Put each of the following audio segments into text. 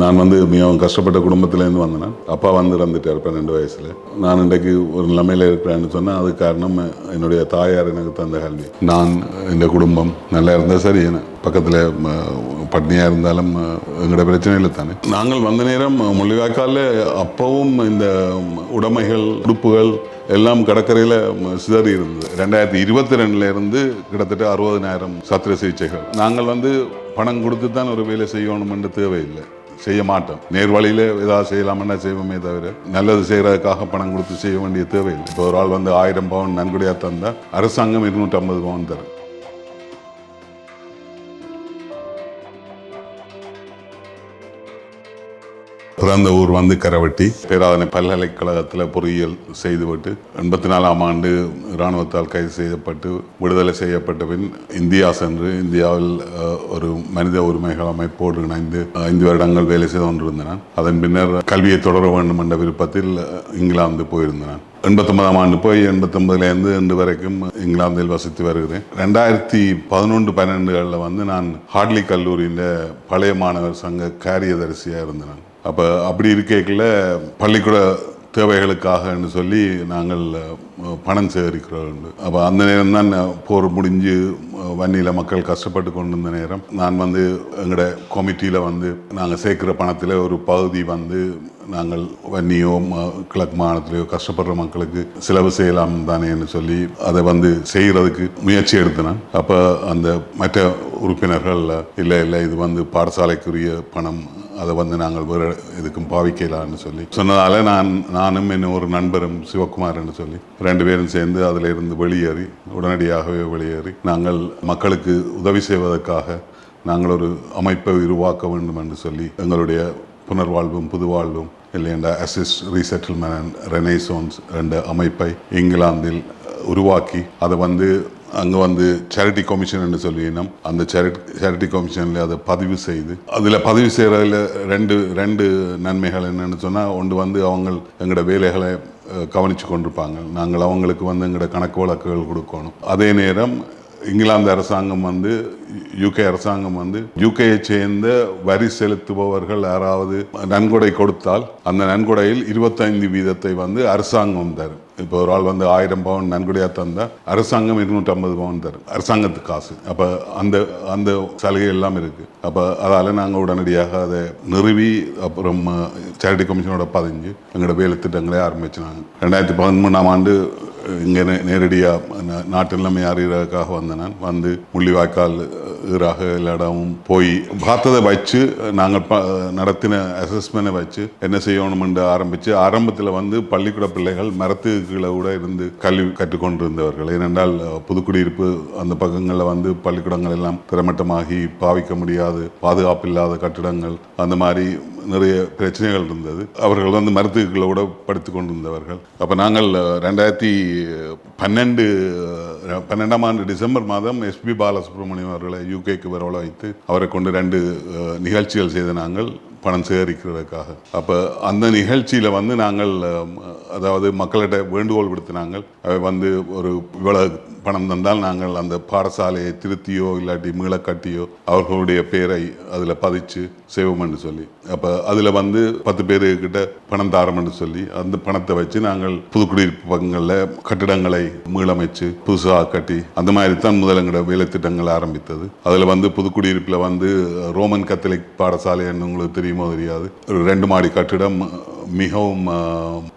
நான் வந்து மிகவும் கஷ்டப்பட்ட குடும்பத்திலேருந்து வந்தேன். அப்பா வந்து இறந்துட்டார் பன்னெண்டு வயசில். நான் இன்றைக்கு ஒரு நிலைமையில் இருக்கிறேன்னு சொன்னால் அது காரணம் என்னுடைய தாயார் எனக்கு தந்த கல்வி. நான் இந்த குடும்பம் நல்லா இருந்தால் சரி பக்கத்தில் பட்னியாக இருந்தாலும் எங்களோட பிரச்சனை இல்லை தானே. நாங்கள் வந்த நேரம் முள்ளிவாய்க்காலில் அப்பவும் இந்த உடைமைகள் உடுப்புகள் எல்லாம் கடற்கரையில் சிதறி இருந்தது. ரெண்டாயிரத்தி இருபத்தி ரெண்டுலேருந்து கிட்டத்தட்ட அறுபதனாயிரம் சத்திர சிகிச்சைகள். நாங்கள் வந்து பணம் கொடுத்து தான் ஒரு வேலை செய்யணும்னு தேவையில்லை. செய்ய மாட்டோம். நேர்வழியில் ஏதாவது செய்யலாமன்னா செய்வோமே தவிர நல்லது செய்கிறதுக்காக பணம் கொடுத்து செய்ய வேண்டிய தேவையில்லை. இப்போ ஒரு ஆள் வந்து ஆயிரம் பவுன் நன்கொடையாக தந்தால் அரசாங்கம் இருநூற்றி ஐம்பது பவுன் தரும். பிறந்த ஊர் வந்து கரவட்டி. பேராதனை பல்கலைக்கழகத்தில் பொறியியல் செய்துவிட்டு எண்பத்தி நாலாம் ஆண்டு இராணுவத்தால் கைது செய்யப்பட்டு விடுதலை செய்யப்பட்ட பின் இந்தியா சென்று இந்தியாவில் ஒரு மனித உரிமைகள் அமைப்போடு இணைந்து ஐந்து வருடங்கள் வேலை செய்து கொண்டிருந்தனர் அதன் பின்னர் கல்வியை தொடர வேண்டும் என்ற விருப்பத்தில் இங்கிலாந்து போயிருந்தனர் எண்பத்தொன்பதாம் ஆண்டு போய் எண்பத்தொன்பதுலேருந்து இன்று வரைக்கும் இங்கிலாந்தில் வசித்து வருகிறேன். ரெண்டாயிரத்தி பதினொன்று பன்னெண்டுகளில் வந்து நான் ஹார்ட்லி கல்லூரியின் பழைய மாணவர் சங்க காரியதரிசியாக இருந்தேன். அப்போ அப்படி இருக்கைக்குள்ள பள்ளிக்கூட தேவைகளுக்காகன்னு சொல்லி நாங்கள் பணம் சேகரிக்கிறோம் அப்போ அந்த நேரம் தான் போர் முடிஞ்சு வன்னியில் மக்கள் கஷ்டப்பட்டு கொண்டிருந்த நேரம். நான் வந்து எங்களோட கமிட்டியில் வந்து நாங்கள் சேர்க்குற பணத்தில் ஒரு பகுதி வந்து நாங்கள் வன்னியோ ம- கிழக்கு மாநிலத்திலேயோ கஷ்டப்படுற மக்களுக்கு செலவு செய்யலாம் தானேன்னு சொல்லி அதை வந்து செய்கிறதுக்கு முயற்சி எடுத்தினேன் அப்போ அந்த மற்ற உறுப்பினர்கள் இல்லை இல்லை இது வந்து பாடசாலைக்குரிய பணம் அதை வந்து நாங்கள் வேறு இதுக்கும் பாவிக்கலான்னு சொல்லி சொன்னதால நான் நானும் என் ஒரு நண்பரும் சிவகுமார்னு சொல்லி ரெண்டு பேரும் சேர்ந்து அதில் இருந்து வெளியேறி உடனடியாகவே வெளியேறி நாங்கள் மக்களுக்கு உதவி செய்வதற்காக நாங்கள் ஒரு அமைப்பை உருவாக்க வேண்டும் என்று சொல்லி எங்களுடைய புனர்வாழ்வும் புதுவாழ்வும் இல்லையென்ற அசிஸ்ட் ரீசெட்டில்மெண்ட் ரெனைசோன்ஸ் என்ற அமைப்பை இங்கிலாந்தில் உருவாக்கி அதை வந்து அங்கே வந்து சேரிட்டி கமிஷன் என்று சொல்லினோம் அந்த சேரிட்டி சேரிட்டி கமிஷனில் அதை பதிவு செய்து அதில் பதிவு செய்கிறதில் ரெண்டு ரெண்டு நன்மைகள் என்னென்னு சொன்னால் ஒன்று வந்து அவங்க எங்களோட வேலைகளை கவனித்து கொண்டிருப்பாங்க. நாங்கள் அவங்களுக்கு வந்து எங்களோட கணக்கு வழக்குகள் கொடுக்கணும். அதே நேரம் இங்கிலாந்து அரசாங்கம் வந்து யூகே அரசாங்கம் வந்து யூகேயை சேர்ந்த வரி செலுத்துபவர்கள் யாராவது நன்கொடை கொடுத்தால் அந்த நன்கொடையில் இருபத்தைந்து வீதத்தை வந்து அரசாங்கம் தரும். இப்போ ஒரு ஆள் வந்து ஆயிரம் பவுன் நன்கொடையாக தந்தால் அரசாங்கம் இருநூற்றி ஐம்பது பவுன் தரும். அரசாங்கத்துக்கு காசு. அப்போ அந்த அந்த சலுகை எல்லாம் இருக்குது அப்போ அதால் நாங்கள் உடனடியாக அதை நிறுவி அப்புறம் சேரிட்டி கமிஷனோட பதிஞ்சு எங்களோட வேலை திட்டங்களே ஆரம்பிச்சினாங்க ரெண்டாயிரத்தி பதிமூணாம் ஆண்டு இங்கே நேரடியாக நாட்டு நிலைமை அறிகிறதுக்காக வந்தேன் நான் வந்து முள்ளிவாய்க்கால் ஈராக எல்லா இடமும் போய் பார்த்ததை வச்சு நாங்கள் ப நடத்தின அசஸ்மெண்ட்டை வச்சு என்ன செய்யணும்னு ஆரம்பித்து ஆரம்பத்தில் வந்து பள்ளிக்கூட பிள்ளைகள் மரத்து கீழே கூட இருந்து கல்வி கற்றுக்கொண்டிருந்தவர்கள். ஏனென்றால் புதுக்குடியிருப்பு அந்த பக்கங்களில் வந்து பள்ளிக்கூடங்கள் எல்லாம் திறமட்டமாகி பாவிக்க முடியாது பாதுகாப்பு இல்லாத கட்டிடங்கள் அந்த மாதிரி நிறைய பிரச்சனைகள் இருந்தது. அவர்கள் வந்து மருத்துவர்களை கூட படித்து கொண்டிருந்தவர்கள். அப்போ நாங்கள் ரெண்டாயிரத்தி பன்னெண்டு பன்னெண்டாம் ஆண்டு டிசம்பர் மாதம் எஸ்பி பாலசுப்ரமணியம் அவர்களை யூகேக்கு வரவழைத்து அவரை கொண்டு ரெண்டு நிகழ்ச்சிகள் செய்த நாங்கள் பணம் சேகரிக்கிறதுக்காக. அப்போ அந்த நிகழ்ச்சியில் வந்து நாங்கள் அதாவது மக்கள்கிட்ட வேண்டுகோள் விடுத்தினாங்கள் அவை வந்து ஒரு இவ்வளோ பணம் தந்தால் நாங்கள் அந்த பாடசாலையை திருத்தியோ இல்லாட்டி மீள அவர்களுடைய பேரை அதில் பதிச்சு செய்வோம்னு சொல்லி. அப்போ அதில் வந்து பத்து பேருக்கிட்ட பணம் தாரம்னு சொல்லி அந்த பணத்தை வச்சு நாங்கள் புதுக்குடியிருப்பு பக்கங்களில் கட்டிடங்களை மீளமைச்சு புதுசாக கட்டி அந்த மாதிரி தான் முதல் எங்களோட வேலை திட்டங்கள் ஆரம்பித்தது. அதில் வந்து புதுக்குடியிருப்பில் வந்து ரோமன் கத்தலிக் பாடசாலைன்னு உங்களுக்கு தெரியுமோ தெரியாது. ஒரு ரெண்டு மாடி கட்டிடம் மிகவும்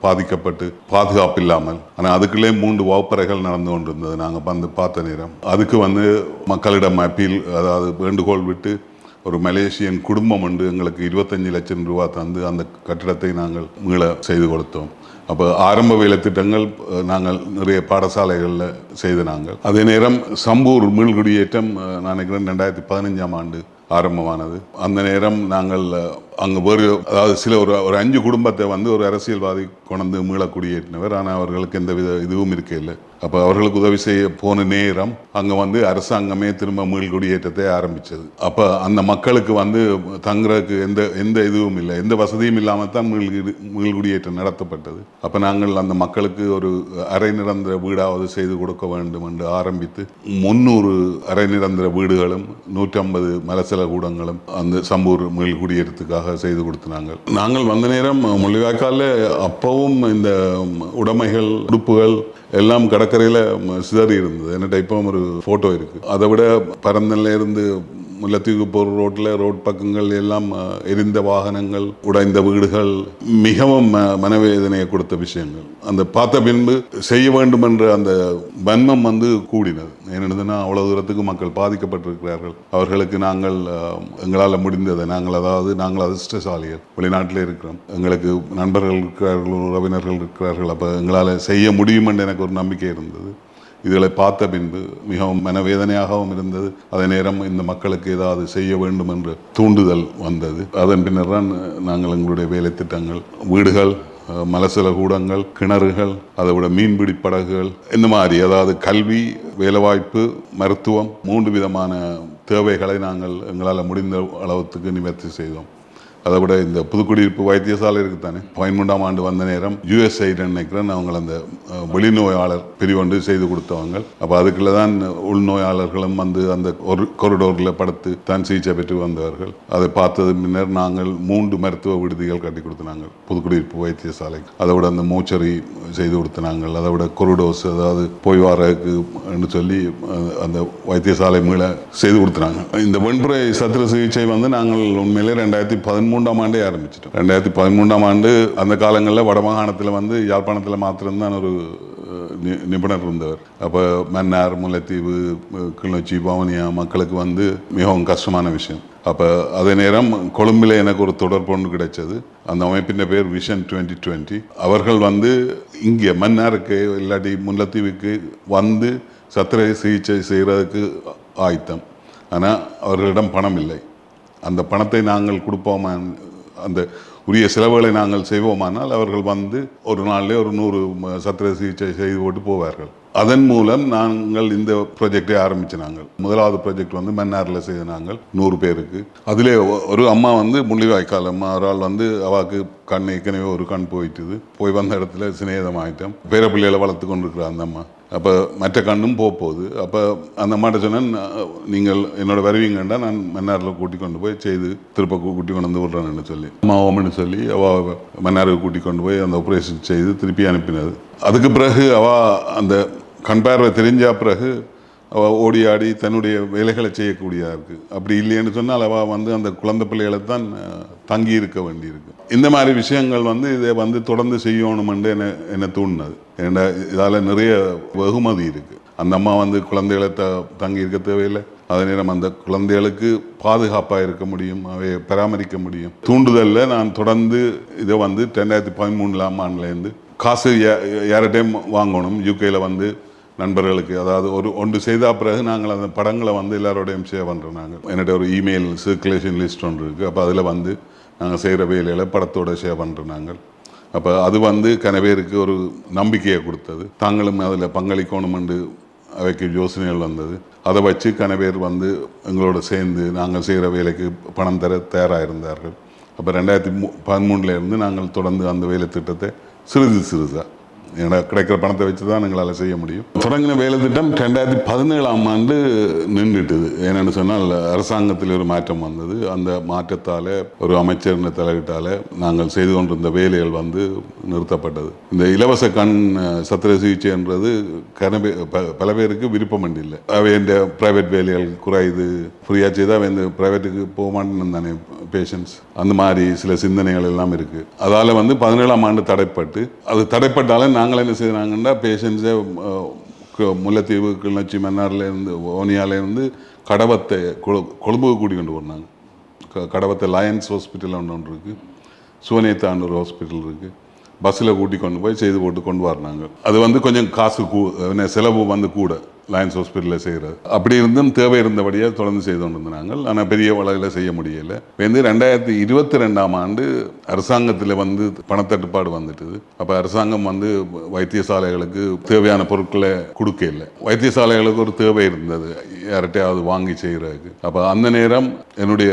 பாதிக்கப்பட்டு பாதுகாப்பு இல்லாமல் ஆனால் அதுக்குள்ளே மூன்று வகுப்பறைகள் நடந்து கொண்டிருந்தது நாங்கள் வந்து பார்த்த நேரம். அதுக்கு வந்து மக்களிடம் அப்பீல் அதாவது வேண்டுகோள் விட்டு ஒரு மலேசியன் குடும்பம் உண்டு எங்களுக்கு இருபத்தஞ்சு லட்சம் ரூபா தந்து அந்த கட்டிடத்தை நாங்கள் மீள செய்து கொடுத்தோம். அப்போ ஆரம்ப வேலை திட்டங்கள் நாங்கள் நிறைய பாடசாலைகளில் செய்து நாங்கள். அதே நேரம் சம்பூர் மீள்குடியேற்றம் நான் நினைக்கிறேன் ரெண்டாயிரத்தி பதினஞ்சாம் ஆண்டு ஆரம்பமானது. அந்த நேரம் நாங்கள் அங்கே ஒரு அதாவது சில ஒரு ஒரு அஞ்சு குடும்பத்தை வந்து ஒரு அரசியல்வாதி கொண்டு மீள குடியேற்றினவர் ஆனால் அவர்களுக்கு எந்த வித இதுவும் இருக்கையில் அப்போ அவர்களுக்கு உதவி செய்ய போன நேரம் அங்கே வந்து அரசாங்கமே திரும்ப மீள் குடியேற்றத்தை ஆரம்பித்தது. அப்போ அந்த மக்களுக்கு வந்து தங்குறதுக்கு எந்த எந்த இதுவும் இல்லை. எந்த வசதியும் இல்லாமல் தான் மீள் மீள் குடியேற்றம் நடத்தப்பட்டது. அப்போ நாங்கள் அந்த மக்களுக்கு ஒரு அரை நிரந்தர வீடாவது செய்து கொடுக்க வேண்டும் என்று ஆரம்பித்து முந்நூறு அரை நிரந்தர வீடுகளும் நூற்றம்பது மலசல கூடங்களும் அந்த சம்பூர் மீள் குடியேற்றத்துக்காக மக்களுக்காக செய்து கொடுத்தாங்க நாங்கள் வந்த நேரம் முள்ளிவாய்க்காலில் அப்பவும் இந்த உடைமைகள் உடுப்புகள் எல்லாம் கடற்கரையில் சிதறி இருந்தது. என்கிட்ட இப்போ ஒரு ஃபோட்டோ இருக்குது அதை விட பரந்தன்ல இருந்து முல்லைத்தீவு போர் ரோட்டில் ரோட் பக்கங்கள் எல்லாம் எரிந்த வாகனங்கள் உடைந்த வீடுகள் மிகவும் ம- மனவேதனையை கொடுத்த விஷயங்கள். அந்த பார்த்த பின்பு செய்ய வேண்டும் என்ற அந்த வன்மம் வந்து கூடினது. ஏனெனதுன்னா அவ்வளவு தூரத்துக்கு மக்கள் பாதிக்கப்பட்டிருக்கிறார்கள். அவர்களுக்கு நாங்கள் எங்களால் முடிந்ததை நாங்கள் அதாவது நாங்கள் அதிர்ஷ்டசாலிகள். வெளிநாட்டில் இருக்கிறோம். எங்களுக்கு நண்பர்கள் இருக்கிறார்கள் உறவினர்கள் இருக்கிறார்கள். அப்போ எங்களால் செய்ய முடியும் என்று எனக்கு ஒரு நம்பிக்கை இருந்தது. இதுகளை பார்த்த பின்பு மிகவும் மனவேதனையாகவும் இருந்தது. அதே நேரம் இந்த மக்களுக்கு ஏதாவது செய்ய வேண்டும் என்ற தூண்டுதல் வந்தது. அதன் பின்னர் தான் நாங்கள் எங்களுடைய வேலை திட்டங்கள் வீடுகள் மலசல கூடங்கள் கிணறுகள் அதை விட மீன்பிடி படகுகள் இந்த மாதிரி அதாவது கல்வி வேலைவாய்ப்பு மருத்துவம் மூன்று விதமான தேவைகளை நாங்கள் எங்களால் முடிந்த அளவுக்கு நிவர்த்தி செய்தோம். அதை விட இந்த புதுக்குடியிருப்பு வைத்தியசாலை இருக்குதானே? பதிமூன்றாம் ஆண்டு வந்த நேரம் யூஎஸ்ஐடு நினைக்கிறேன் அவங்க அந்த வெளிநோயாளர் பிரிவொன்று செய்து கொடுத்தவங்க அப்போ அதுக்குள்ள தான் உள்நோயாளர்களும் வந்து அந்த ஒரு கொரிடோரில் படுத்து தான் சிகிச்சை பெற்று வந்தவர்கள். அதை பார்த்தது முன்னர் நாங்கள் மூன்று மருத்துவ விடுதிகள் கட்டி கொடுத்தனாங்க புதுக்குடியிருப்பு வைத்தியசாலை அதை விட அந்த மூச்சரி செய்து கொடுத்தினாங்க அதை விட கொரிடோஸ் அதாவது போய் வரக்குன்னு சொல்லி அந்த வைத்தியசாலை மீள செய்து கொடுத்தினாங்க இந்த வெண்புரை சத்திர சிகிச்சை வந்து நாங்கள் உண்மையிலே ரெண்டாயிரத்தி பதிமூன்றாம் ஆண்டே ஆரம்பிச்சிட்டோம். ரெண்டாயிரத்தி பதிமூன்றாம் ஆண்டு அந்த காலங்களில் வடமாகாணத்தில் வந்து யாழ்ப்பாணத்தில் மாத்திரம்தான் ஒரு நி- நிபுணர் இருந்தவர். அப்போ மன்னார் முல்லைத்தீவு கிளிநொச்சி பவனியா மக்களுக்கு வந்து மிகவும் கஷ்டமான விஷயம். அப்போ அதே நேரம் கொழும்பில் எனக்கு ஒரு தொடர்பு ஒன்று கிடைச்சது. அந்த அமைப்பின் பேர் விஷன் டுவெண்ட்டி டுவெண்ட்டி அவர்கள் வந்து இங்கே மன்னாருக்கு இல்லாட்டி முல்லைத்தீவுக்கு வந்து சத்திரை சிகிச்சை செய்கிறதுக்கு ஆயத்தம். ஆனால் அவர்களிடம் பணம் இல்லை. அந்த பணத்தை நாங்கள் கொடுப்போமா? அந்த உரிய செலவுகளை நாங்கள் செய்வோமானால் அவர்கள் வந்து ஒரு நாளிலே ஒரு நூறு ம- சத்திர சிகிச்சை செய்து போட்டு போவார்கள். அதன் மூலம் நாங்கள் இந்த ப்ரொஜெக்டை ஆரம்பிச்சு நாங்கள். முதலாவது ப்ராஜெக்ட் வந்து மன்னாரில் செய்த நாங்கள் நூறு பேருக்கு. அதிலே ஒரு அம்மா வந்து முள்ளிவாய்க்கால் அம்மா ஒரு ஆள் வந்து அவாக்கு கண் ஏற்கனவே ஒரு கண் போயிட்டுது போய் வந்த இடத்துல சிநேகமாயிட்டோம் பேர பிள்ளைகளை வளர்த்து கொண்டிருக்கிற அந்த அம்மா அப்போ மற்ற கண்ணும் போக போகுது அப்போ அந்த அம்மாட்ட சொன்னேன் நீங்கள் என்னோட வருவீங்கண்டா நான் மன்னாரில் கூட்டி கொண்டு போய் செய்து திருப்ப கூட்டி கொண்டு வந்து விட்றேன்னு சொல்லி அம்மாவோம்னு சொல்லி அவள் மன்னாருக்கு கூட்டி கொண்டு போய் அந்த ஆப்ரேஷன் செய்து திருப்பி அனுப்பினது அதுக்கு பிறகு அவள் அந்த கண் பார்வை தெரிஞ்ச பிறகு ஓடி ஆடி தன்னுடைய வேலைகளை செய்யக்கூடியதாக இருக்குது அப்படி இல்லைன்னு சொன்னால் அவள் வந்து அந்த குழந்தை பிள்ளைகளை தான் தங்கி இருக்க வேண்டியிருக்கு. இந்த மாதிரி விஷயங்கள் வந்து இதை வந்து தொடர்ந்து செய்யணுமென்று என்ன என்னை தூண்டினது. ஏன்னா இதால் நிறைய வெகுமதி இருக்குது அந்த அம்மா வந்து குழந்தைகளை த தங்கி இருக்க தேவையில்லை. அதே நேரம் அந்த குழந்தைகளுக்கு பாதுகாப்பாக இருக்க முடியும் அவையை பராமரிக்க முடியும். தூண்டுதலில் நான் தொடர்ந்து இதை வந்து ரெண்டாயிரத்தி பதிமூணுலாம் ஆண்டுலேருந்து காசு யா- வாங்கணும். யூகேயில் வந்து நண்பர்களுக்கு அதாவது ஒரு ஒன்று செய்த பிறகு நாங்கள் அந்த படங்களை வந்து எல்லாரோடையும் ஷேர் பண்ணுறோம் நாங்கள் என்கிட்ட ஒரு இமெயில் சர்க்குலேஷன் லிஸ்ட் ஒன்று இருக்குது அப்போ அதில் வந்து நாங்கள் செய்கிற வேலையில் படத்தோட ஷேர் பண்ணுறோம் நாங்கள். அப்போ அது வந்து கனவேருக்கு ஒரு நம்பிக்கையை கொடுத்தது. தாங்களும் அதில் பங்களிக்கணும் அவைக்கு யோசனைகள் வந்தது. அதை வச்சு கனவேர் வந்து எங்களோட சேர்ந்து நாங்கள் செய்கிற வேலைக்கு பணம் தர தயாராக இருந்தார்கள் அப்போ ரெண்டாயிரத்தி மூ பதிமூணுலேருந்து நாங்கள் தொடர்ந்து அந்த வேலை திட்டத்தை சிறிது சிறிதாக கிடைக்கிற பணத்தை வச்சு தான் எங்களால் செய்ய முடியும். தொடங்கின வேலை திட்டம் ரெண்டாயிரத்தி பதினேழாம் ஆண்டு நின்றுட்டுது. என்னென்னு சொன்னால் அரசாங்கத்தில் ஒரு மாற்றம் வந்தது. அந்த மாற்றத்தால் ஒரு அமைச்சர் தலையிட்டால் நாங்கள் செய்து கொண்டிருந்த வேலைகள் வந்து நிறுத்தப்பட்டது. இந்த இலவச கண் சத்திர சிகிச்சைன்றது கனவே பல பேருக்கு விருப்பம் இல்லை. அவை இந்த ப்ரைவேட் வேலைகள் குறையுது. ஃப்ரீயாக செய்தால் அவன் இந்த ப்ரைவேட்டுக்கு போக மாட்டேன்னு தானே பேஷண்ட்ஸ் அந்த மாதிரி சில சிந்தனைகள் எல்லாம் இருக்குது அதால் வந்து பதினேழாம் ஆண்டு தடைப்பட்டு அது தடைப்பட்டாலும் நாங்கள் என்ன செய்கிறாங்கன்னா பேஷண்ட்ஸை முல்லைத்தீவு கிளிநொச்சி மன்னார்லேருந்து ஓனியாலேருந்து கடவத்தை கொழு- கொழும்புக்கு கூடி கொண்டு வந்தாங்க க- கடவத்தை லயன்ஸ் ஹாஸ்பிட்டல் ஒன்று ஒன்று இருக்குது சுவனேத்தாண்டூர் ஹாஸ்பிட்டல் இருக்குது பஸ்ஸில் கூட்டி கொண்டு போய் செய்து போட்டு கொண்டு வரணாங்க அது வந்து கொஞ்சம் காசு கூ செலவு வந்து கூட. லயன்ஸ் ஹாஸ்பிட்டலில் செய்கிறது அப்படி இருந்தும் தேவை இருந்தபடியாக தொடர்ந்து செய்து கொண்டு நாங்கள் ஆனால் பெரிய வளையில் செய்ய முடியலை. வந்து ரெண்டாயிரத்தி இருபத்தி ரெண்டாம் ஆண்டு அரசாங்கத்தில் வந்து பணத்தட்டுப்பாடு வந்துட்டுது. அப்போ அரசாங்கம் வந்து வைத்தியசாலைகளுக்கு தேவையான பொருட்களை கொடுக்க இல்லை வைத்தியசாலைகளுக்கு ஒரு தேவை இருந்தது. யார்கிட்டயாவது வாங்கி செய்கிறதுக்கு அப்போ அந்த நேரம் என்னுடைய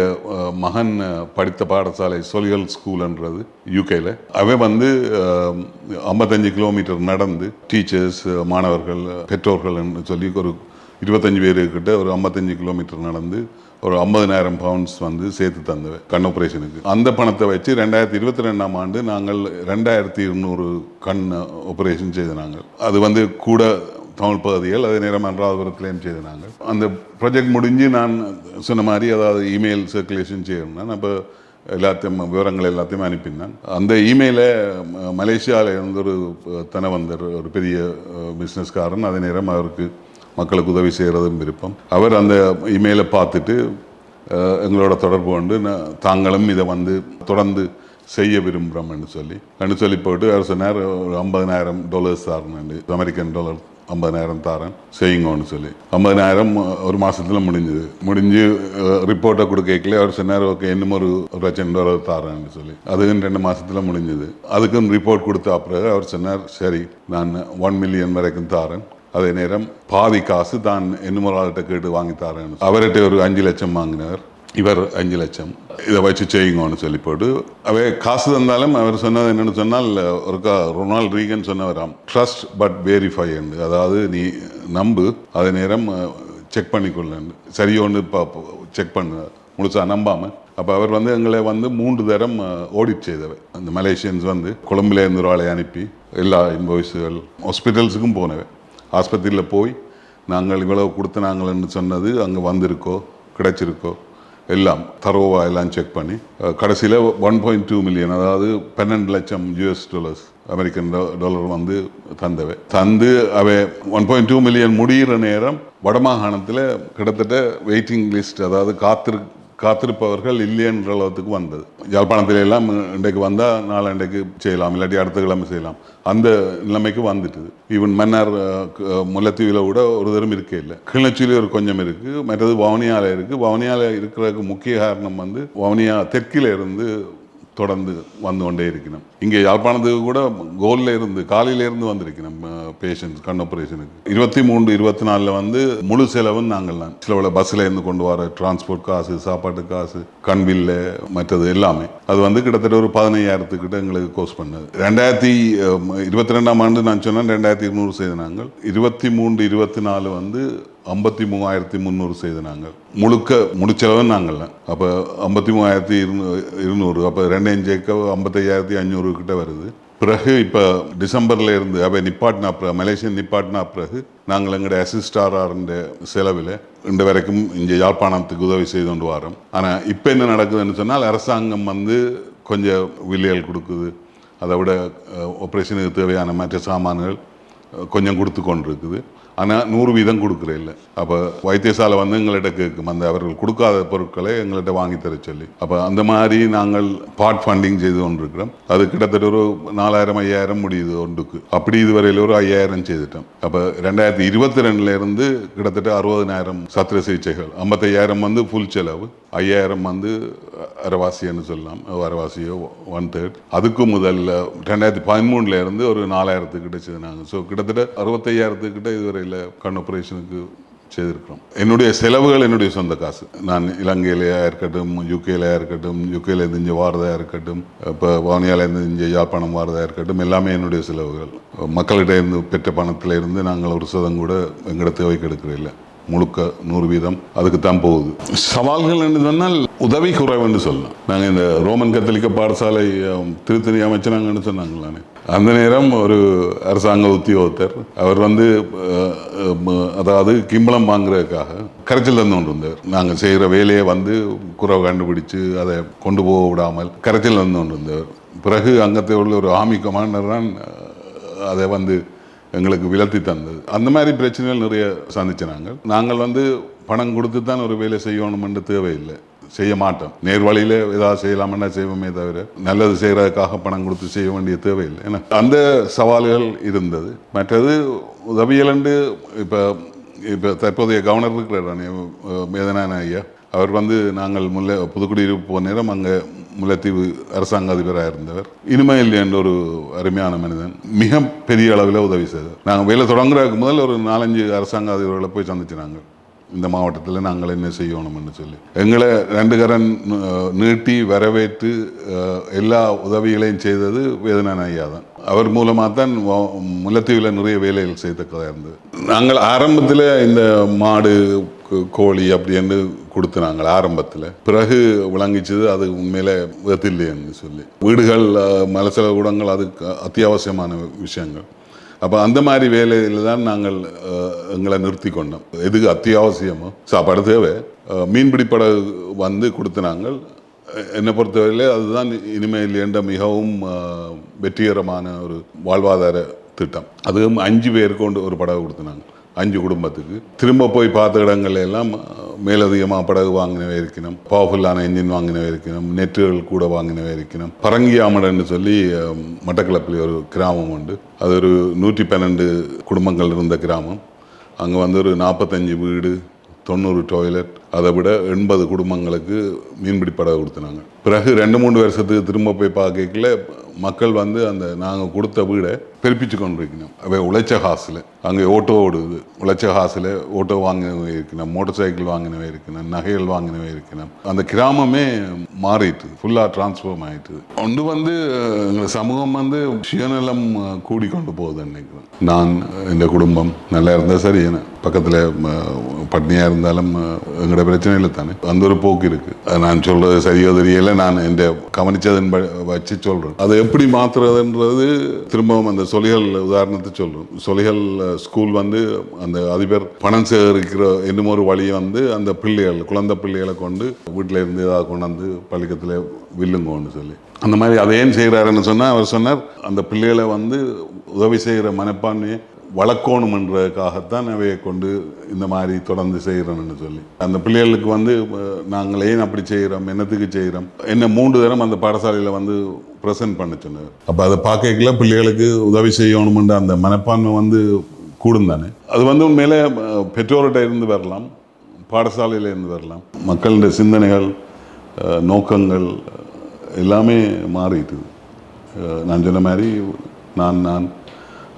மகன் படித்த பாடசாலை சொலியல் ஸ்கூல்ன்றது யூகேல அவன் வந்து ஐம்பத்தஞ்சு கிலோமீட்டர் நடந்து டீச்சர்ஸ் மாணவர்கள் பெற்றோர்கள் சொல்லி ஒரு இருபத்தஞ்சு பேருக்கிட்ட ஒரு 55 கிலோமீட்டர் நடந்து ஒரு ஐம்பதனாயிரம் பவுண்ட்ஸ் வந்து சேர்த்து தந்தவை கண் ஆப்ரேஷனுக்கு அந்த பணத்தை வச்சு ரெண்டாயிரத்தி இருபத்தி ரெண்டாம் ஆண்டு நாங்கள் ரெண்டாயிரத்தி இருநூறு கண் ஆப்ரேஷன் செய்த நாங்கள். அது வந்து கூட தமிழ் பகுதிகள் அதே நேரம் அனுராதபுரத்துலேயும் செய்த நாங்கள். அந்த ப்ராஜெக்ட் முடிஞ்சு நான் சொன்ன மாதிரி அதாவது இமெயில் சர்க்குலேஷன் செய்யணும்னா அப்போ எல்லாத்தையும் விவரங்கள் எல்லாத்தையும் அனுப்பினான். அந்த இமெயிலை மலேசியாவில் இருந்து ஒரு தனவந்தர் ஒரு பெரிய பிஸ்னஸ்காரன் அதே நேரம் அவருக்கு மக்களுக்கு உதவி செய்கிறதும் விருப்பம். அவர் அந்த இமெயிலை பார்த்துட்டு எங்களோட தொடர்பு கொண்டு நான் தாங்களும் இதை வந்து தொடர்ந்து செய்ய விரும்புகிறோம்னு சொல்லி. என்று சொல்லி போயிட்டு அவர் சொன்னார் ஒரு ஐம்பதனாயிரம் டாலர்ஸ் தாரேன் அமெரிக்கன் டாலர் ஐம்பதனாயிரம் தாரேன். செய்யுங்கன்னு சொல்லி. ஐம்பதனாயிரம் ஒரு மாதத்தில் முடிஞ்சுது. முடிஞ்சு ரிப்போர்ட்டை கொடுக்கல அவர் சொன்னார் ஓகே இன்னும் ஒரு லட்சம் டாலர் தாரேன்னு சொல்லி. அதுவும் ரெண்டு மாதத்தில் முடிஞ்சுது. அதுக்கும் ரிப்போர்ட் கொடுத்த பிறகு அவர் சொன்னார் சரி நான் ஒன் மில்லியன் வரைக்கும் தாரேன். அதே நேரம் பாதி காசு தான் இன்னும் கேட்டு வாங்கித்தாரேன்னு அவர்கிட்ட ஒரு அஞ்சு லட்சம் வாங்கினார். இவர் அஞ்சு லட்சம். இதை வச்சு செய்யுங்கன்னு சொல்லி போட்டு அவை காசு தந்தாலும் அவர் சொன்னது என்னென்னு சொன்னால் ஒருக்கா ரொனால்ட் ரீகன் சொன்னவராம் ட்ரஸ்ட் பட் வெரிஃபை அதாவது நீ நம்பு அதே நேரம் செக் பண்ணிக்கொள்ளு சரியோன்னு செக் பண்ணு. முழுசா நம்பாமல் அப்போ அவர் வந்து எங்களை வந்து மூன்று தரம் ஓடிட் செய்தவை அந்த மலேசியன்ஸ் வந்து கொழும்புலேருந்து ஒரு ஆளை அனுப்பி எல்லா இன்வாய்ஸுகள் ஹாஸ்பிட்டல்ஸுக்கும் போனவை ஆஸ்பத்திரியில் போய் நாங்கள் இவ்வளவு கொடுத்து நாங்கள்னு சொன்னது அங்கே வந்திருக்கோ கிடைச்சிருக்கோ? எல்லாம் தரோவா எல்லாம் செக் பண்ணி கடைசியில் ஒன் பாயிண்ட் டூ மில்லியன் அதாவது பன்னெண்டு லட்சம் யூஎஸ் டாலர்ஸ் அமெரிக்கன் டாலர் வந்து தந்தவை. தந்து அவை ஒன் பாயிண்ட் டூ மில்லியன் முடிகிற நேரம் வடமாகாணத்தில் கிட்டத்தட்ட வெயிட்டிங் லிஸ்ட் அதாவது காத்திரு காத்திருப்பவர்கள் இல்லையன்ற அளவுக்கு வந்தது. யாழ்ப்பாணத்தில எல்லாம் இன்றைக்கு வந்தால் நாளை இன்றைக்கு செய்யலாம் இல்லாட்டி அடுத்த கிழமை செய்யலாம். அந்த நிலைமைக்கு வந்துட்டுது ஈவன் மன்னார் முல்லைத்தீவில் கூட ஒரு தரம் இருக்கே இல்லை. கிளிநொச்சியில் ஒரு கொஞ்சம் இருக்குது மற்றது வவுனியாவில் இருக்குது வவுனியாவில் இருக்கிறதுக்கு முக்கிய காரணம் வந்து வவுனியா தெற்கில் இருந்து தொடர்ந்து வந்து கொண்டே இருக்கணும். இங்கே யாழ்ப்பாணத்துக்கு கூட கோல்ல இருந்து காலையிலேருந்து வந்திருக்கணும் பேஷண்ட்ஸ் கண் ஆப்ரேஷனுக்கு இருபத்தி மூன்று இருபத்தி நாலில் வந்து முழு செலவும் நாங்கள் தான். சில பஸ்ஸில் இருந்து கொண்டு வர டிரான்ஸ்போர்ட் காசு சாப்பாட்டு காசு கண் பில்லு மற்றது எல்லாமே. அது வந்து கிட்டத்தட்ட ஒரு பதினையாயிரத்துக்கிட்ட எங்களுக்கு கோர்ஸ் பண்ணது. ரெண்டாயிரத்தி இருபத்தி ரெண்டாம் ஆண்டு நான் சொன்னேன் ரெண்டாயிரத்தி இருநூறு செய்த நாங்கள். இருபத்தி மூன்று இருபத்தி நாலு வந்து ஐம்பத்தி மூவாயிரத்தி முந்நூறு செய்த நாங்கள். முழுக்க முடிச்சளவு நாங்கள் அப்போ ஐம்பத்தி மூவாயிரத்தி இருநூறு இருநூறு அப்போ ரெண்டு சேர்க்க ஐம்பத்தையாயிரத்தி ஐநூறு கிட்ட வருது. பிறகு இப்போ டிசம்பர்ல இருந்து அப்போ நிப்பாட்டினா பிறகு மலேசியன் நிப்பாட்டினா பிறகு நாங்கள் எங்களுடைய அசிஸ்டாரார்ன்ற செலவில் இன்று வரைக்கும் இங்கே யாழ்ப்பாணத்துக்கு உதவி செய்து கொண்டு வரோம். ஆனால் இப்போ என்ன நடக்குதுன்னு சொன்னால் அரசாங்கம் வந்து கொஞ்சம் வில்லியல் கொடுக்குது. அதை விட ஆப்ரேஷனுக்கு தேவையான மற்ற சாமான்கள் கொஞ்சம் கொடுத்து கொண்டிருக்குது. ஆனால் நூறு வீதம் கொடுக்குற இல்லை. அப்போ வைத்தியசாலை வந்து எங்கள்கிட்ட கேட்கும் அந்த அவர்கள் கொடுக்காத பொருட்களை எங்கள்கிட்ட வாங்கி தர சொல்லி. அப்போ அந்த மாதிரி நாங்கள் பார்ட் ஃபண்டிங் செய்து கொண்டிருக்கிறோம். அது கிட்டத்தட்ட ஒரு நாலாயிரம் ஐயாயிரம் முடியுது ஒன்றுக்கு. அப்படி இதுவரையில் ஒரு ஐயாயிரம் செய்துட்டோம். அப்போ ரெண்டாயிரத்தி இருபத்தி ரெண்டுலேருந்து கிட்டத்தட்ட அறுபதனாயிரம் சத்திர சிகிச்சைகள் ஐம்பத்தையாயிரம் வந்து ஃபுல் செலவு ஐயாயிரம் வந்து அரவாசின்னு சொல்லலாம். அரவாசியோ ஒன் தேர்ட் அதுக்கு முதல்ல ரெண்டாயிரத்தி பதிமூணுலேருந்து ஒரு நாலாயிரத்துக்கிட்ட செய்தாங்க ஸோ கிட்டத்தட்ட அறுபத்தையாயிரத்துக்கிட்ட இலங்கையில் கண் ஆப்ரேஷனுக்கு செய்திருக்கிறோம். என்னுடைய செலவுகள் என்னுடைய சொந்த காசு. நான் இலங்கையிலையாக இருக்கட்டும் யூகேலையா இருக்கட்டும் யூகேல இருந்து இங்கே இருக்கட்டும் இப்போ வவுனியால இருந்து இங்கே யாழ்ப்பாணம் வாரதாக இருக்கட்டும் எல்லாமே என்னுடைய செலவுகள். மக்கள்கிட்ட இருந்து பெற்ற பணத்திலேருந்து நாங்கள் ஒரு சதம் கூட எங்கட தேவைக்கு எடுக்கிறதில்லை முழுக்க நூறு வீதம் அதுக்கு தான் போகுது. சவால்கள் என்று சொன்னால் உதவி குறைவுன்னு சொல்லலாம். நாங்கள் இந்த ரோமன் கத்தலிக்க பாடசாலை திருத்தணி அமைச்சினாங்கன்னு சொன்னாங்களானே அந்த நேரம் ஒரு அரசாங்க உத்தியோகத்தர் அவர் வந்து அதாவது கிம்பளம் வாங்குறதுக்காக கரைச்சல் தந்து கொண்டு வந்தார் நாங்கள் செய்கிற வேலையை வந்து குறை கண்டுபிடிச்சு அதை கொண்டு போக விடாமல் கரைச்சல் தந்து கொண்டு வந்தவர் பிறகு அங்கத்தை உள்ள ஒரு ஆமி கமாண்டர் தான் அதை வந்து எங்களுக்கு விலத்தி தந்தது. அந்த மாதிரி பிரச்சனைகள் நிறைய சந்திச்சு நாங்கள். நாங்கள் வந்து பணம் கொடுத்து தான் ஒரு வேலை செய்யணும்னு தேவையில்லை. செய்ய மாட்டோம். நேர்வழியில் ஏதாவது செய்யலாமன்னா செய்வோமே தவிர நல்லது செய்கிறதுக்காக பணம் கொடுத்து செய்ய வேண்டிய தேவையில்லை. ஏன்னா அந்த சவால்கள் இருந்தது. மற்றது உதவியலண்டு இப்போ இப்போ தற்போதைய கவர்னர் இருக்கிறார் மேதனான ஐயா. அவர் வந்து நாங்கள் முல்லை புதுக்குடியிருப்பு போன நேரம் அங்கே முல்லைத்தீவு அரசாங்க அதிபராக இருந்தவர். இனிமையில் என்ற ஒரு அருமையான மனிதன் மிக பெரிய அளவில் உதவி செய்தார். நாங்கள் வேலை தொடங்குறதுக்கு முதல் ஒரு நாலஞ்சு அரசாங்க அதிபர்களை போய் சந்திச்சு நாங்கள் இந்த மாவட்டத்தில் நாங்கள் என்ன செய்யணும்னு சொல்லி. எங்களை ரெண்டு கரன் நீட்டி வரவேற்று எல்லா உதவிகளையும் செய்தது வேதனான ஐயா தான். அவர் மூலமாக தான் முல்லைத்தீவில் நிறைய வேலைகள் செய்தக்கதாக இருந்தது. நாங்கள் ஆரம்பத்தில் இந்த மாடு கோ- கோழி அப்படி என்று கொடுத்தினாங்க ஆரம்பத்தில். பிறகு விளங்கிச்சது அது உண்மையில வேத்தில்லைன்னு சொல்லி. வீடுகள் மலசல கூடங்கள் அதுக்கு அத்தியாவசியமான விஷயங்கள். அப்போ அந்த மாதிரி வேலையில் தான் நாங்கள் எங்களை நிறுத்தி கொண்டோம். எதுக்கு அத்தியாவசியமோ? சாப்பாடு தேவை. மீன்பிடி படகு வந்து கொடுத்தினாங்க என்னை பொறுத்தவரையில் அதுதான் இனிமேல் என்ற மிகவும் வெற்றிகரமான ஒரு வாழ்வாதார திட்டம். அதுவும் அஞ்சு பேர் கொண்டு ஒரு படகு கொடுத்துனாங்க. அஞ்சு குடும்பத்துக்கு. திரும்ப போய் பார்த்த இடங்கள் எல்லாம் மேலதிகமாக படகு வாங்கினவே இருக்கணும் பவர்ஃபுல்லான என்ஜின் வாங்கினவை இருக்கணும் நெட்டுகள் கூட வாங்கினவே இருக்கணும் பரங்கியாமடன்னு சொல்லி மட்டக்களப்பில் ஒரு கிராமம் உண்டு. அது ஒரு நூற்றி பன்னெண்டு குடும்பங்கள் இருந்த கிராமம். அங்கே வந்து ஒரு நாற்பத்தஞ்சு வீடு தொண்ணூறு டாய்லெட் அதை விட எண்பது குடும்பங்களுக்கு மீன்பிடி படகு கொடுத்துனாங்க. பிறகு ரெண்டு மூணு வருஷத்துக்கு திரும்ப போய் பார்க்கல மக்கள் வந்து அந்த நாங்கள் கொடுத்த வீடை பெருப்பிச்சு கொண்டு இருக்கணும் அவை உழைச்ச காசில் அங்கே ஓட்டோ ஓடுது உழைச்ச காசில் ஓட்டோ வாங்கினவே இருக்கணும் மோட்டார் சைக்கிள் வாங்கினவே இருக்கணும் நகைகள் வாங்கினவை இருக்கணும் அந்த கிராமமே மாறிட்டு ஃபுல்லாக டிரான்ஸ்ஃபார்ம் ஆயிட்டுது ஒன்று வந்து எங்கள் சமூகம் வந்து சுயநலம் கூடி கூடிக்கொண்டு போகுது நினைக்கிறேன் நான் இந்த குடும்பம் நல்லா இருந்தால் சரி என்ன பக்கத்தில் பட்னியாக இருந்தாலும் எங்களோட பிரச்சனை இல்லை தானே அந்த ஒரு போக்கு இருக்குது நான் சொல்கிறது சரியோ தெரியலை நான் என் கவனிச்சதன் வச்சு சொல்கிறேன் அதை எப்படி மாத்துறதுன்றது திரும்பவும் அந்த சொலிகள் உதாரணத்தை சொல்றேன் சொலிகள் ஸ்கூல் வந்து அந்த அதிபர் பணம் சேகரிக்கிற என்னமோ ஒரு வழியை வந்து அந்த பிள்ளைகள் குழந்தை பிள்ளைகளை கொண்டு வீட்டில் இருந்து ஏதாவது கொண்டாந்து பள்ளிக்கத்தில் வில்லுங்கன்னு சொல்லி. அந்த மாதிரி அதை ஏன் செய்கிறாருன்னு சொன்னால் அவர் சொன்னார் அந்த பிள்ளைகளை வந்து உதவி செய்கிற மனப்பான்மையை வளர்க்கணுமன்றதுக்காகத்தான் அவையை கொண்டு இந்த மாதிரி தொடர்ந்து செய்கிறோம்னு சொல்லி. அந்த பிள்ளைகளுக்கு வந்து நாங்கள் ஏன் அப்படி செய்கிறோம் என்னத்துக்கு செய்கிறோம் என்ன மூன்று தரம் அந்த பாடசாலையில் வந்து ப்ரெசென்ட் பண்ண சொன்னார். அப்போ அதை பார்க்கல பிள்ளைகளுக்கு உதவி செய்யணுமென்ற அந்த மனப்பான்மை வந்து கூடும் தானே? அது வந்து உண்மையிலே பெற்றோர்கிட்ட இருந்து வரலாம் பாடசாலையில் இருந்து வரலாம். மக்களுடைய சிந்தனைகள் நோக்கங்கள் எல்லாமே மாறிட்டுது நான் சொன்ன மாதிரி நான் நான்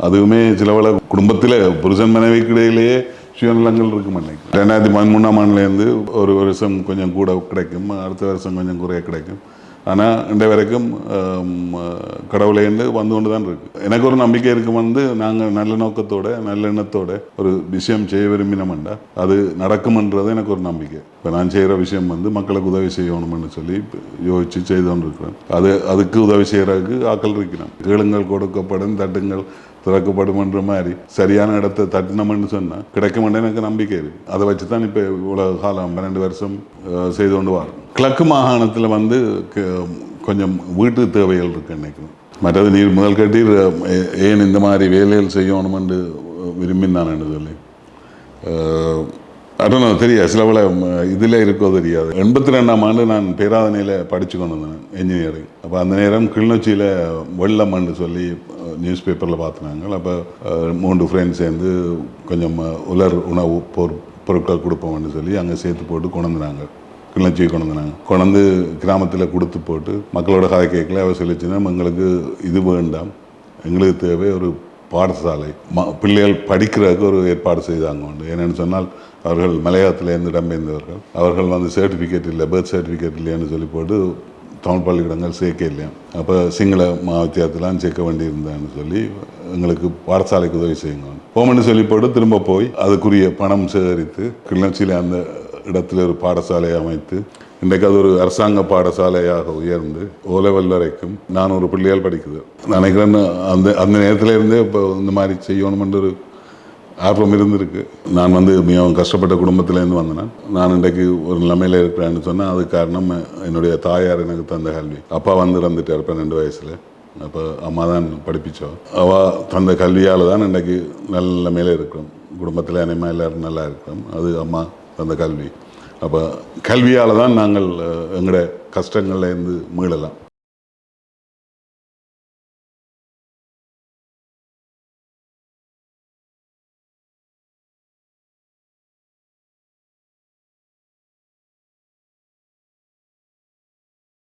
அதுவுமே சிலவள குடும்பத்தில் புருஷன் மனைவிக்கு இடையிலேயே சுயநலங்கள் இருக்கும் நினைக்கிறேன் ரெண்டாயிரத்தி பதிமூணாம் ஆண்டுலேருந்து ஒரு வருஷம் கொஞ்சம் கூட கிடைக்கும் அடுத்த வருஷம் கொஞ்சம் குறைய கிடைக்கும். ஆனால் இன்றை வரைக்கும் ஆம், கடவுளேந்து வந்து கொண்டு தான் இருக்கு. எனக்கு ஒரு நம்பிக்கை இருக்கும் வந்து நாங்கள் நல்ல நோக்கத்தோட நல்ல எண்ணத்தோட ஒரு விஷயம் செய்ய விரும்பினோம்டா அது நடக்கும்ன்றது எனக்கு ஒரு நம்பிக்கை. இப்போ நான் செய்கிற விஷயம் வந்து மக்களுக்கு உதவி செய்யணும்னு சொல்லி யோசிச்சு செய்து கொண்டு இருக்கிறேன் அது அதுக்கு உதவி செய்கிறதுக்கு ஆக்கள் இருக்கிறேன் கேளுங்கள் கொடுக்கப்படும் தட்டுங்கள் திறக்கப்படும்ன்ற மாதிரி சரியான இடத்த தட்டினோம்னு சொன்னால் கிடைக்குமென்று எனக்கு நம்பிக்கை இருக்கு. அதை வச்சு தான் இப்போ இவ்வளோ காலம் பன்னெண்டு வருஷம் செய்து கொண்டு வரோம் கிழக்கு மாகாணத்தில் வந்து கொஞ்சம் வீட்டு தேவைகள் இருக்கு நினைக்கணும் மற்றது நீர் முதல் கட்டி ஏன் இந்த மாதிரி வேலைகள் செய்யணும் செய்யணுமென்று விரும்பினான்னு சொல்லி. அதான் தெரியாது. சில பல இதில் இருக்கோ தெரியாது. எண்பத்தி ரெண்டாம் ஆண்டு நான் பேராதனையில் படித்து கொண்டு வந்தேன் இன்ஜினியரிங் அப்போ அந்த நேரம் கிளிநொச்சியில் வெள்ளம்னு சொல்லி நியூஸ் பேப்பரில் பார்த்துனாங்க. அப்போ மூன்று ஃப்ரெண்ட்ஸ் சேர்ந்து கொஞ்சம் உலர் உணவு பொரு பொருட்கள் கொடுப்போம்னு சொல்லி அங்கே சேர்த்து போட்டு கொண்டு வந்தாங்க கிளர்ச்சி கொண்டு வந்தாங்க கொண்டு கிராமத்தில் கொடுத்து போட்டு மக்களோட கதை கேட்கல அவர் சொல்லிச்சுன்னா எங்களுக்கு இது வேண்டாம். எங்களுக்கு தேவை ஒரு பாடசாலை ம பிள்ளைகள் படிக்கிறதுக்கு ஒரு ஏற்பாடு செய்தாங்க உண்டு. என்னென்னு சொன்னால் அவர்கள் மலையாளத்திலேருந்து இடம்பெயர்ந்தவர்கள். அவர்கள் வந்து சர்டிஃபிகேட் இல்லை பர்த் சர்டிஃபிகேட் இல்லைன்னு சொல்லி போட்டு தமிழ் பள்ளிக்கூடங்கள் சேர்க்க இல்லையா? அப்போ சிங்கள மாவத்தியத்திலாம் சேர்க்க வேண்டியிருந்தான்னு சொல்லி எங்களுக்கு பாடசாலைக்கு உதவி செய்யுங்க போமன்னு சொல்லி போட்டு திரும்ப போய் அதுக்குரிய பணம் சேகரித்து கிளர்ச்சியில் அந்த இடத்துல ஒரு பாடசாலையை அமைத்து இன்றைக்கு அது ஒரு அரசாங்க பாடசாலையாக உயர்ந்து ஓ லெவல் வரைக்கும் ஒரு பிள்ளையால் படிக்குது. நினைக்கிறேன் அந்த அந்த நேரத்தில் இருந்தே இப்போ இந்த மாதிரி செய்யணுமென்ற ஒரு ஆர்வம் இருந்திருக்கு. நான் வந்து மிகவும் கஷ்டப்பட்ட குடும்பத்திலேருந்து வந்தேன் நான். இன்றைக்கு ஒரு நிலைமையில் இருக்கிறேன்னு சொன்னால் அது காரணம் என்னுடைய தாயார் எனக்கு தந்த கல்வி. அப்பா வந்து இறந்துட்டார் பன்னெண்டு வயசில். அப்போ அம்மா தான் படிப்பிச்சோம் அவள் தந்த கல்வியால் தான் இன்றைக்கு நல்ல நிலைமையில் இருக்கிறோம். குடும்பத்தில் அனைமா எல்லோரும் நல்லா இருக்கிறோம் அது அம்மா தந்த கல்வி. அப்போ கல்வியால் தான் நாங்கள் எங்களோட கஷ்டங்கள்லேருந்து மீளலாம்.